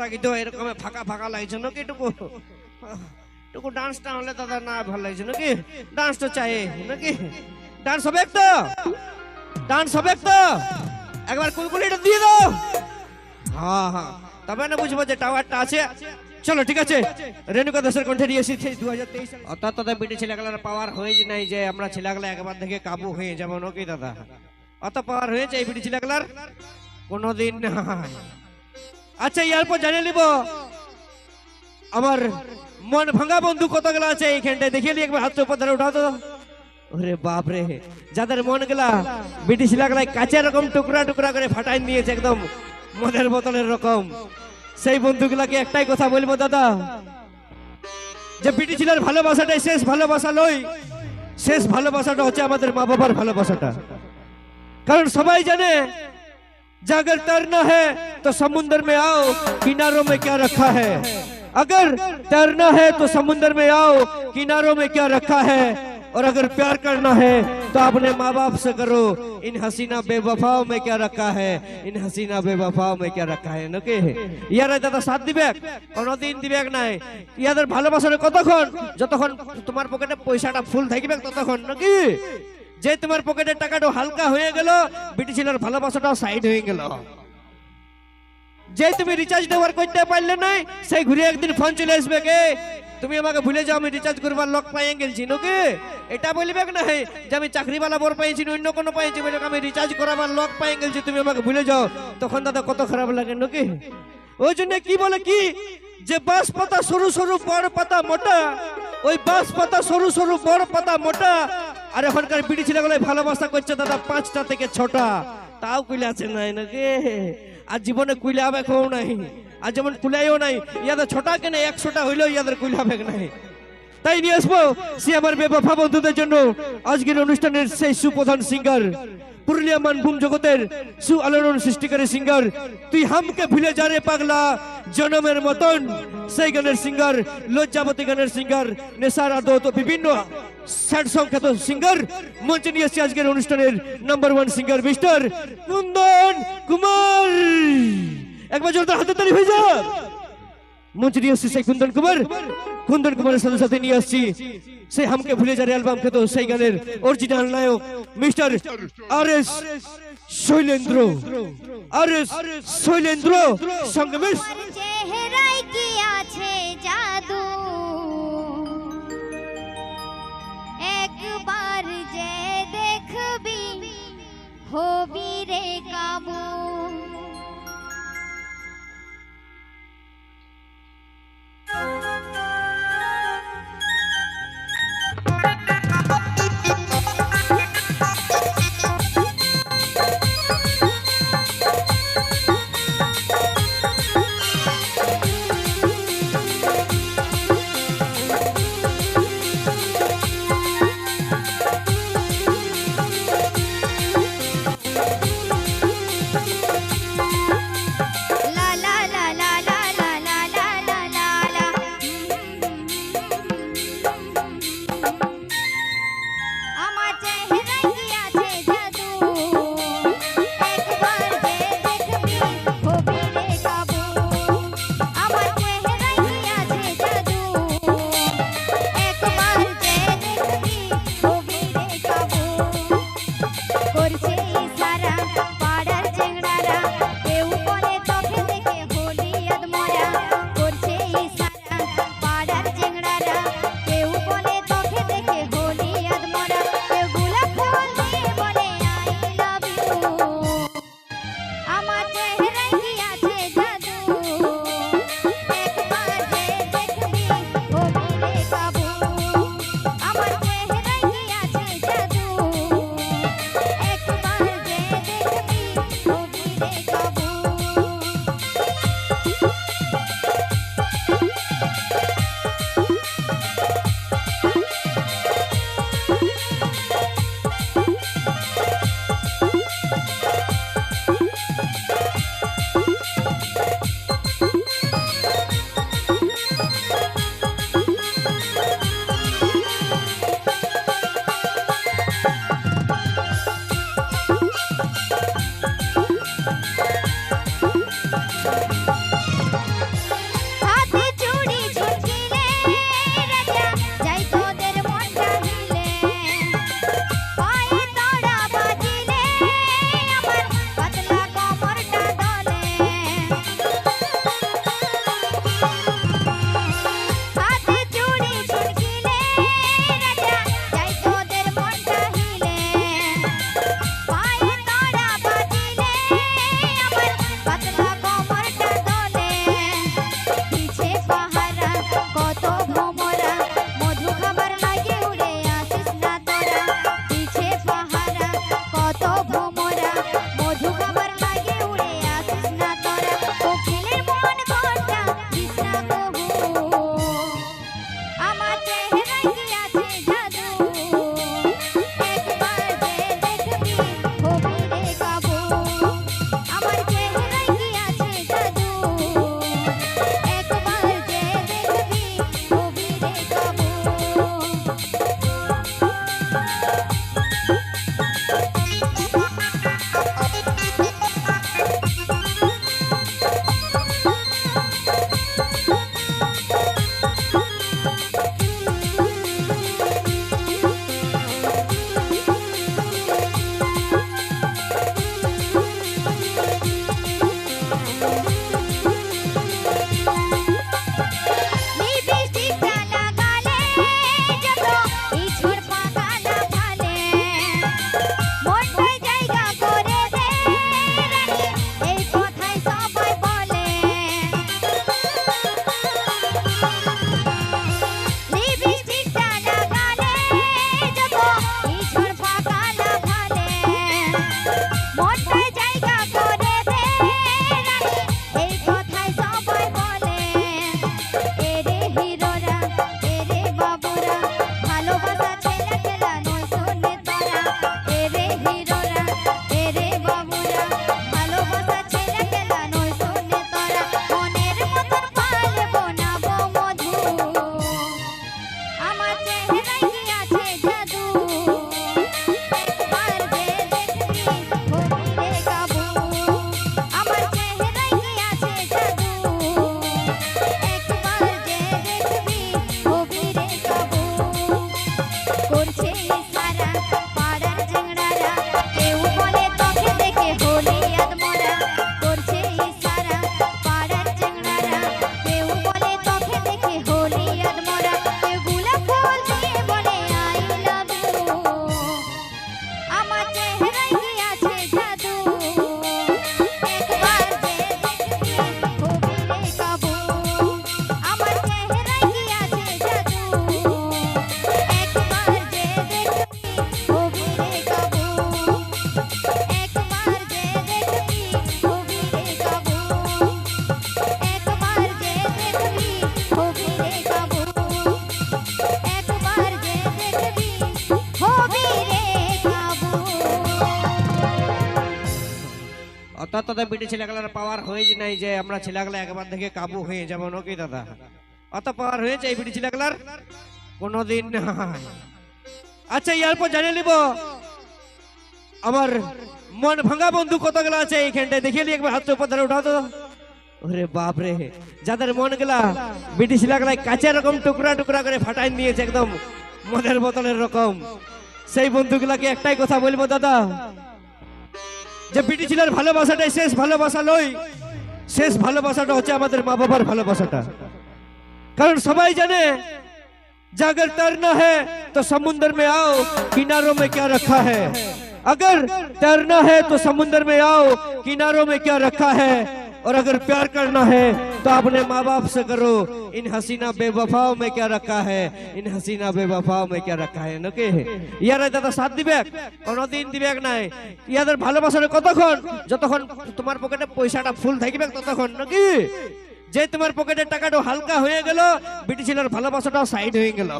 লাগিতো এরকম ফাঁকা ফাঁকা লাগছে নাকি টুকু টুকু ডান্সটা হলে দাদা না ভালো লাগছে নাকি ডান্স তো চাই নাকি ডান্স হবে তো ডান্স হবে তো একবার কুলকুলিটা দিয়ে দাও হ্যাঁ হ্যাঁ তবে না বুঝব যে টাওয়ারটা আছে চলো ঠিক আছে রেণুকা দাসের কণ্ঠে নিয়ে এসেছি দু হাজার তেইশ অর্থাৎ তাদের বিটি ছেলেগুলোর পাওয়ার হয়ে নাই যে আমরা ছেলেগুলো একবার থেকে কাবু হয়ে যাব নাকি দাদা অত পাওয়ার হয়েছে এই বিটি ছেলেগুলার কোনোদিন নাই আচ্ছা এরপর জানিয়ে নিব। আমার মন ভাঙা বন্ধু কতগুলো আছে এইখানটায়? দেখিয়ে নিই একবার, হাত উপর উঠাও তো। ওরে বাপ রে যাদের মন গেলা ব্রিটিশ লাগলাই কাঁচা রকম টুকরা টুকরা করে ফাটাই নিয়েছে একদম মদের বোতলের রকম। সেই বন্ধুগুলাকে একটাই কথা বলব, দাদা, যে ব্রিটিশের ভালোবাসাটাই শেষ ভালোবাসা লই শেষ ভালোবাসাটা হচ্ছে আমাদের মা বাবার ভালোবাসাটা। কারণ সবাই জানে যে अगर तैरना है तो समुंदर में आओ किनारों में क्या रखा है अगर तैरना है तो समुंदर में आओ किनारों में क्या रखा है और अगर प्यार करना है तो अपने माँ बाप से करो इन हसीना बेवफाओं में क्या रखा है इन हसीना बेवफाओं में क्या रखा है নাকি ইয়ারা দাদা সাথ দিবে কোনোদিন দিবে নাই ইয়াদের ভালোবাসার কতক্ষণ যতক্ষণ তোমার পকেটে পয়সাটা ফুল থাকবে ততক্ষণ নাকি যে তোমার পকেটের টাকাটা হালকা হয়ে গেল ব্রিটিশের ভালোবাসাটাও সাইড হয়ে গেল। যে তুমি রিচার্জ দেওয়ার করতে পারলে নাই, সেই ঘুরে একদিন ফোন চলে আসবে কে? তুমি আমাকে ভুলে যাও, আমি রিচার্জ করবার লোক পাইয়ে গেছি নাকি এটা বলবে না যে আমি চাকরিওয়ালা বোর পাইছি অন্য কোনো পাইছি বলে আমি রিচার্জ করাবার লোক পাইয়ে গেছি তুমি আমাকে ভুলে যাও। তখন দাদা কত খারাপ লাগে নাকি ওই জন্য কি বলে কি? যে বাঁশ পাতা সরু সরু বড় পাতা মোটা, ওই বাঁশ পাতা সরু সরু বড় পাতা মোটা আর এখনকার বিড়ি ছেলেগুলো ভালোবাসা করছে দাদা, পাঁচটা থেকে ছটা। তাও কুইলে আছে নাই নাকি? আর জীবনে কুইলে হবে কেউ নাই। আর যেমন কুলাইও নাই, ইয়াদের ছটা কেনে একশোটা হইলেও ইয়াদের কুইলে হবে নাই। তাই নিয়ে আসব, সে আমার বেবাফা বন্ধুদের জন্য। আজকের অনুষ্ঠানের সেই সুপ্রধান সিঙ্গার পুরুলিয়া মানভূম জগতের সু আলোড়ন সৃষ্টিকারী সিঙ্গার তুই হামকে ভুলে যা পাগলা, জনমের মতন। সেই গানের সিঙ্গার লজ্জাবতী গানের সিঙ্গার নেশার আদত বিভিন্ন স্যাড সং খ্যাত সিঙ্গার মঞ্চে নিয়ে এসেছি আজকের অনুষ্ঠানের number one singer mister Kundan Kumar. একবার জোরদার হাতে তালি হয়ে যা। মঞ্চে নিয়ে আসছি সেই কুন্দন কুমার। কুন্দন কুমারের সাথে সাথে নিয়ে আসছি সেই হামকে ভুলে যার অ্যালবাম খেতো সেই গানের অরিজিনাল নায়ক mister R S Shailendra. R S Shailendra. সঙ্গে বেশ হবি রে কাবু বিটি ছেলেগুলার পাওয়ার হয়েছে নাই যে আমরা ছেলেগুলা একবার দেখে কাবু হয়ে যাব নাকি দাদা? অত পাওয়ার হয়েছে এই বিটি ছেলেগুলার? কোনোদিন আচ্ছা এরপর জানিয়ে নিব। আমার মন ভাঙা বন্ধু কতগুলো আছে এইখানটায়? দেখিয়ে নিই একবার হাত উপর ধরে উঠাও তো। ওরে বাপ রে যাদের মন গেলা ব্রিটিশ লাগলাই কাঁচা রকম টুকরা টুকরা করে ফাটাই নিয়েছে একদম মদের বোতলের রকম। সেই বন্ধুগুলাকে একটাই কথা বলব, দাদা। যে ব্রিটিশের ভালোবাসাটাই শেষ ভালোবাসা লই শেষ ভালোবাসাটা হচ্ছে আমাদের মা বাবার ভালোবাসাটা কারণ সবাই জানে যে अगर तैरना है तो समुंदर में आओ किनारों में क्या रखा है अगर तैरना है तो समुंदर में आओ किनारों में क्या रखा है और अगर प्यार करना है तो अपने माँ बाप से करो इन हसीना बेवफाओं में क्या रखा है इन हसीना बेवफाओं में क्या रखा है নাকি ইয়ারা দাদা সাথ দিবে কোনোদিন দিবে নাই ইয়াদের ভালোবাসাটা কতক্ষণ যতক্ষণ তোমার পকেটে পয়সাটা ফুল থাকবে ততক্ষণ নাকি যে তোমার পকেটের টাকাটা হালকা হয়ে গেল ব্রিটিশের ভালোবাসাটাও সাইড হয়ে গেল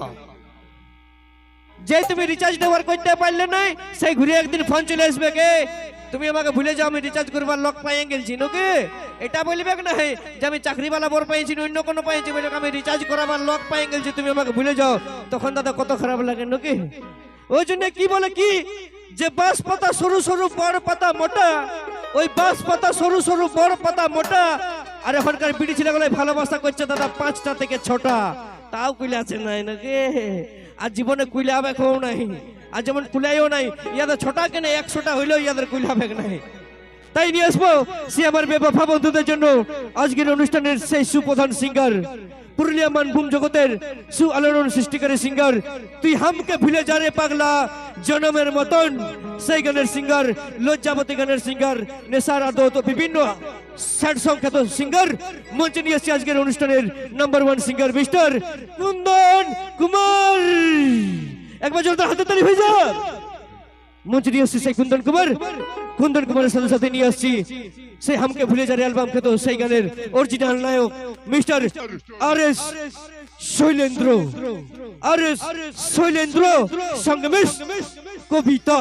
যে তুমি রিচার্জ দেওয়ার করতে পারলে নাই, সেই ঘুরে একদিন ফোন চলে আসবে কে? তুমি আমাকে ভুলে যাও, আমি রিচার্জ করবার লোক পাইয়ে গেছি নাকি এটা বলবে না যে আমি চাকরিওয়ালা বর পাইছি অন্য কোনো পাইছি বলে আমি রিচার্জ করাবার লোক পাইয়ে গেছি তুমি আমাকে ভুলে যাও। তখন দাদা কত খারাপ লাগে নাকি ওই জন্য কি বলে কি? যে বাঁশ পাতা সরু সরু, বড় পাতা মোটা, ওই বাঁশ পাতা সরু সরু, বড় পাতা মোটা। আর এখনকার বিড়ি ছেলেগুলো ভালোবাসা করছে দাদা, পাঁচটা থেকে ছটা। তাও কুইলা আছে নাই নাকি? আর জীবনে কুইলা হবে কেউ নাই। আর যেমন কুলাইও নাই, ইয়াদের ছোটা কেনে একশোটা হইলেও ইয়াদের কুইলাবে নাই। তাই নিয়ে আসব সে আমার বেবাফা বন্ধুদের জন্য। আজকের অনুষ্ঠানের সেই সুপ্রধান সিঙ্গার পুরুলিয়া মানভূম জগতের সু আলোড়ন সৃষ্টিকারী সিঙ্গার তুই হামকে ভুলে যা রে পাগলা। জনমের মতন। সেই গানের সিঙ্গার লজ্জাবতী গানের সিঙ্গার নেশার আদত বিভিন্ন স্যাড সং খ্যাত সিঙ্গার মঞ্চে নিয়ে এসেছি আজকের অনুষ্ঠানের number one singer mister Kundan Kumar. একবার জোরদার হাতে তালি হয়ে যা মঞ্চে নিয়ে আসছি সেই কুন্দন কুমার। কুন্দন কুমারের সাথে সাথে নিয়ে আসছি সেই হামকে ভুলে যারে অ্যালবাম খেতো সেই গানের অরিজিনাল নায়ক মিস্টার আর এস শৈলেন্দ্র। আর শৈলেন্দ্র সঙ্গমেশ কবিতা।